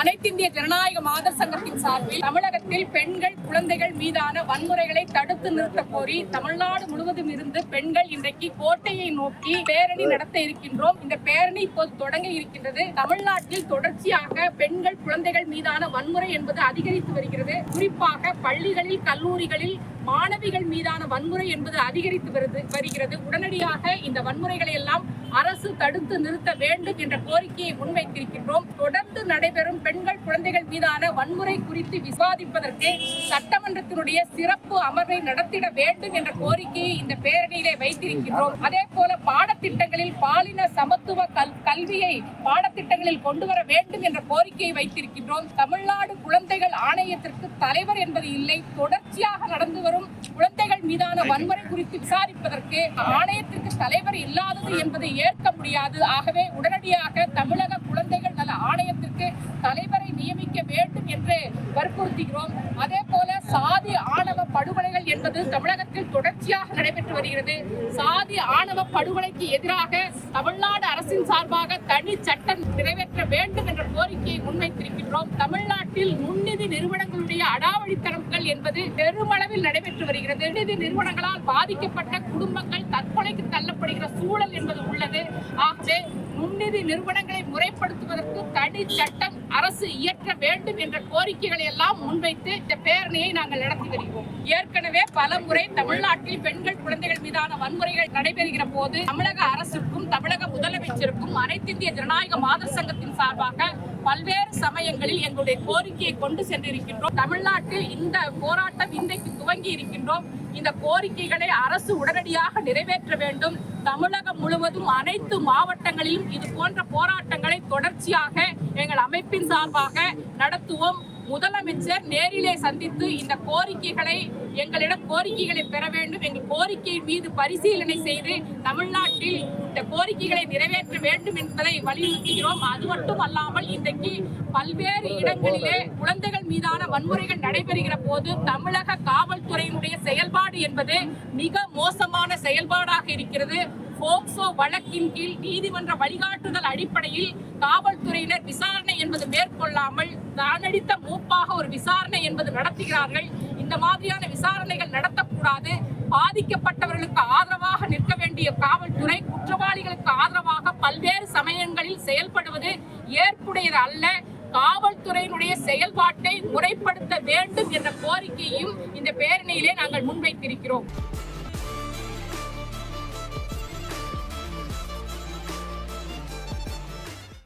அனைத்திந்திய ஜனநாயக மாதர் சங்கத்தின் சார்பில் தமிழகத்தில் பெண்கள் குழந்தைகள் மீதான வன்முறைகளை தடுத்து நிறுத்த கோரி தமிழ்நாடு முழுவதும் இருந்து பெண்கள் இன்றைக்கு கோட்டையை நோக்கி பேரணி நடத்த இருக்கின்றோம். இந்த பேரணி இப்போது தொடங்க இருக்கின்றது. தமிழ்நாட்டில் தொடர்ச்சியாக பெண்கள் குழந்தைகள் மீதான வன்முறை என்பது அதிகரித்து வருகிறது. குறிப்பாக பள்ளிகளில் கல்லூரிகளில் மாணவிகள் மீதான வன்முறை என்பது அதிகரித்து வருது வருகிறது. உடனடியாக இந்த வன்முறைகளை எல்லாம் அரசு தடுத்து நிறுத்த வேண்டும் என்ற கோரிக்கையை முன்வைத்திருக்கின்றோம். தொடர்ந்து நடைபெறும் பெண்கள் குழந்தைகள் மீதான வன்முறை குறித்து விவாதிப்பதற்கு சட்டமன்றத்தினுடைய சிறப்பு அமர்வை நடத்திட வேண்டும் என்ற கோரிக்கையை இந்த பேரணியிலே வைத்திருக்கின்றோம். அதே போல பாடத்திட்டங்களில் பாலின சமத்துவ கல் கல்வியை பாடத்திட்டங்களில் கொண்டு வர வேண்டும் என்ற கோரிக்கையை வைத்திருக்கின்றோம். தமிழ்நாடு குழந்தைகள் ஆணையத்திற்கு தலைவர் என்பது இல்லை. தொடர்ச்சியாக நடந்து வரும் குழந்தைகள் மீதான வன்முறை குறித்து விசாரிப்பதற்கு ஆணையத்திற்கு தலைவர் இல்லாதது என்பதை ஏற்க முடியாது. ஆகவே உடனடியாக தமிழக குழந்தைகள் நல ஆணையத்திற்கு தலைவரை வேண்டும் என்று வற்புறுத்துகிறோம். அதே போல சாதி ஆணவ படுகொலைகள் என்பது தமிழகத்தில் தொடர்ச்சியாக நடைபெற்று வருகிறது. சாதி ஆணவ படுகொலைக்கு எதிராக தமிழ்நாடு அரசின் சார்பாக தனி சட்டம் நிறைவேற்ற வேண்டும் என்ற கோரிக்கையை முன்வைத்திருக்கின்றோம். தமிழ்நாட்டில் முன்னிதி நிறுவனங்களுடைய அடாவடித்தனங்கள் என்பது பெருமளவில் நடைபெற்று வருகிறது. நிதி நிறுவனங்களால் பாதிக்கப்பட்ட குடும்பங்கள் தற்கொலைக்கு தள்ளப்படுகிற சூழல் என்பது உள்ளது. ஆகவே நுண்ணிதி நிறுவனங்களை முறைப்படுத்துவதற்கு தனி சட்டம் அரசு இயற்ற வேண்டும் என்ற கோரிக்கைகளை எல்லாம் முன்வைத்து இந்த பேரணியை நாங்கள் நடத்தி வருகிறோம். ஏற்கனவே பல முறை தமிழ்நாட்டில் பெண்கள் குழந்தைகள் மீதான வன்முறைகள் நடைபெறுகிற போது தமிழக அரசுக்கும் தமிழக அனைத்திந்திய ஜனநாயக மாதர் சங்கத்தின் சார்பாக பல்வேறு சமயங்களில் எங்களுடைய கோரிக்கையை கொண்டு சென்றிருக்கின்றோம். தமிழ்நாட்டில் இந்த போராட்டம் இன்றைக்கு துவங்கி இருக்கின்றோம். இந்த கோரிக்கைகளை அரசு உடனடியாக நிறைவேற்ற வேண்டும். தமிழகம் முழுவதும் அனைத்து மாவட்டங்களிலும் இது போன்ற போராட்டங்களை தொடர்ச்சியாக எங்கள் அமைப்பின் சார்பாக நடத்துவோம். முதலமைச்சர் நேரிலே சந்தித்து இந்த கோரிக்கைகளை எங்களிடம் கோரிக்கைகளை பெற வேண்டும். எங்கள் கோரிக்கை மீது பரிசீலனை செய்து தமிழ்நாட்டில் இந்த கோரிக்கைகளை நிறைவேற்ற வேண்டும் என்பதை வலியுறுத்துகிறோம். அது மட்டும் அல்லாமல் இன்றைக்கு பல்வேறு இடங்களிலே குழந்தைகள் மீதான வன்முறைகள் நடைபெறுகிற போது தமிழக காவல்துறையினுடைய செயல்பாடு என்பது மிக மோசமான செயல்பாடாக இருக்கிறது. போக்சோ வழக்கின் கீழ் நீதிமன்ற வழிகாட்டுதல் அடிப்படையில் காவல்துறையினர் விசாரணை என்பது மேற்கொள்ளாமல் தானடித்த மூப்பாக ஒரு விசாரணை என்பது நடத்துகிறார்கள். இந்த மாதிரியான விசாரணைகள் நடத்தக்கூடாது. பாதிக்கப்பட்டவர்களுக்கு ஆதரவாக நிற்க வேண்டிய காவல்துறை குற்றவாளிகளுக்கு ஆதரவாக பல்வேறு சமயங்களில் செயல்படுவது ஏற்புடையது அல்ல. காவல்துறையினுடைய செயல்பாட்டை முறைப்படுத்த வேண்டும் என்ற கோரிக்கையும் இந்த பேரணியிலே நாங்கள் முன்வைத்திருக்கிறோம்.